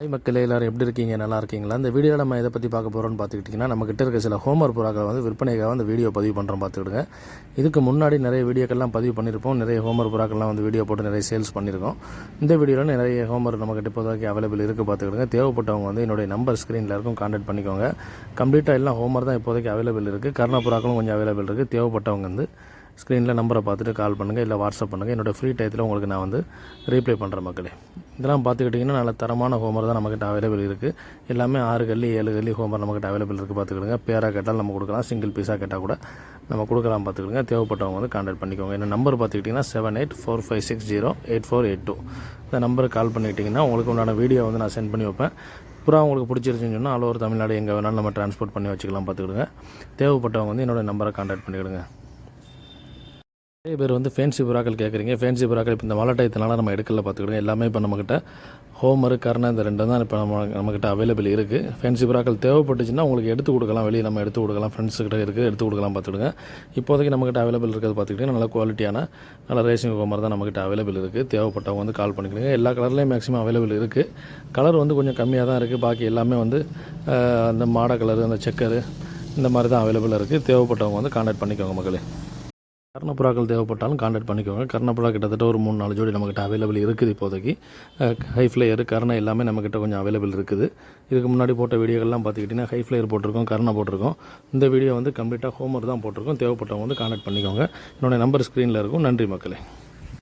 Hi மக்கள் எல்லாரும் எப்படி இருக்கீங்க? நல்லா இருக்கீங்களா? இந்த வீடியோவில் நம்ம இதை பற்றி பார்க்க போகிறோம்னு பார்த்துக்கிட்டிங்கன்னா நம்மக்கிட்ட இருக்க சில ஹோம்ஒர்க் புறாக்களை வந்து விற்பனைக்காக வந்து வீடியோ பதிவு பண்ணுறோம் பார்த்துக்கிடுங்க. இதுக்கு முன்னாடி நிறைய வீடியோக்கெல்லாம் பதிவு பண்ணியிருப்போம். நிறைய ஹோம்ஒர்க் புறாக்கள்லாம் வந்து வீடியோ போட்டு நிறைய சேல்ஸ் பண்ணியிருக்கோம். இந்த வீடியோவில் நிறைய ஹோம்ஒர்க் நம்மக்கிட்ட இப்போதைக்கு அவைலபிள் இருக்குது பார்த்துக்கிடுங்க. தேவைப்பட்டவங்க வந்து என்னுடைய நம்பர் ஸ்க்ரீனில் இருக்கும் காண்டாக்ட் பண்ணிக்கோங்க. கம்ப்ளீட்டாக எல்லாம் ஹோம்ஒர்க் தான் இப்போதைக்கு அவைலபிள் இருக்குது கர்ண புறாக்களும் கொஞ்சம் அவைலபிள் இருக்குது தேவைப்பட்டவங்க வந்து ஸ்க்ரீனில் நம்பரை பார்த்துட்டு கால் பண்ணுங்கள் இல்லை வாட்ஸ்அப் பண்ணுங்கள் என்னோடய ஃப்ரீ டயத்தில் உங்களுக்கு நான் வந்து ரீப்ளை பண்ணுறேன் மக்களே. இதெல்லாம் பார்த்துக்கிட்டிங்கன்னா நல்ல தரமான ஹோமர் தான் நம்மக்கிட்ட அவைலபிள் இருக்குது எல்லாமே ஆறு கல்லி ஏழு கல்லி ஹோமர் நம்மக்கிட்ட அவைலபிள் இருக்குது பார்த்துக்கிடுங்க. பேராக கேட்டால் நம்ம கொடுக்கலாம் சிங்கிள் பீஸாக கேட்டால் கூட நம்ம கொடுக்கலாம் பார்த்துக்கிடுங்க. தேவைப்பட்டவங்க வந்து கான்டாக்ட் பண்ணிக்கோங்க. என்ன நம்பர் பார்த்துக்கிட்டிங்கன்னா seven eight four five six zero eight four eight two இந்த நம்பருக்கு கால் பண்ணிக்கிட்டிங்கன்னா உங்களுக்கு உண்டான வீடியோ வந்து நான் சென்ட் பண்ணி வைப்பேன். புறா உங்களுக்கு பிடிச்சிருச்சுன்னு சொன்னால் ஆல் ஓவர் தமிழ்நாடு எங்கே வேணாலும் நம்ம ட்ரான்ஸ்போர்ட் பண்ணி வச்சுக்கலாம் பார்த்துக்கிடுங்க. தேவைப்பட்டவங்க வந்து என்னோடய நம்பரை கான்டாக்ட் பண்ணிக்கிடுங்க. நிறைய பேர் வந்து ஃபேன்சி புறாக்கள் கேட்குறீங்க ஃபேன்சி புறாக்கள் இப்போ இந்த மழை டயத்தினால நம்ம எடுக்கல பார்த்துக்கிடுங்க எல்லாமே இப்போ நம்மக்கிட்ட ஹோமர் கர்ண இந்த ரெண்டு தான் இப்போ நம்ம நம்மக்கிட்ட அவைலபிள் இருக்குது ஃபேன்சி புறாக்கள் தேவைப்பட்டுச்சுன்னா உங்களுக்கு எடுத்து கொடுக்கலாம். வெளியே நம்ம எடுத்து கொடுக்கலாம். ஃப்ரெண்ட்ஸுக்கிட்ட இருக்குது எடுத்து கொடுக்கலாம் பார்த்துக்கிடுங்க இப்போதைக்கு நம்மக்கிட்ட அவைலபிள் இருக்கிறது பார்த்துக்கிட்டிங்கன்னா நல்ல குவாலிட்டியான நல்ல ரேசிங் ஹோமர் தான் நம்மக்கிட்ட அவைலபிள் இருக்குது தேவைப்பட்டவங்க வந்து கால் பண்ணிக்கிடுங்க. எல்லா கலர்லேயும் மேக்ஸிமம் அவைலபிள் இருக்குது கலர் வந்து கொஞ்சம் கம்மியாக தான் இருக்குது பாக்கி எல்லாமே வந்து அந்த மாடை கலரு அந்த செக்கரு இந்த மாதிரி தான் அவைலபிளாக இருக்குது தேவைப்பட்டவங்க வந்து கான்டாக்ட் பண்ணிக்கோங்க மக்களே. கர்ணப்புறாக்கள் தேவைப்பட்டாலும் காண்டாக்ட் பண்ணிக்கோங்க. கர்ணப்புறா கிட்டத்தட்ட ஒரு மூணு நாலு ஜோடி நம்மக்கிட்ட அவைலபிள் இருக்குது இப்போதைக்கு. ஹை ஃப்ளையர் கர்ண எல்லாமே நம்மக்கிட்ட கொஞ்சம் அவைலபிள் இருக்குது. இதுக்கு முன்னாடி போட்ட வீடியோகள்லாம் பார்த்துக்கிட்டிங்கன்னா ஹை ஃப்ளையர் போட்டிருக்கோம் கர்ண போட்டிருக்கோம். இந்த வீடியோ வந்து கம்ப்ளீட்டாக ஹோம்ஒர்க் தான் போட்டிருக்கோம். தேவைப்பட்டவங்க வந்து காண்டாக்ட் பண்ணிக்கோங்க. என்னோடய நம்பர் ஸ்க்ரீனில் இருக்கும். நன்றி மக்களே.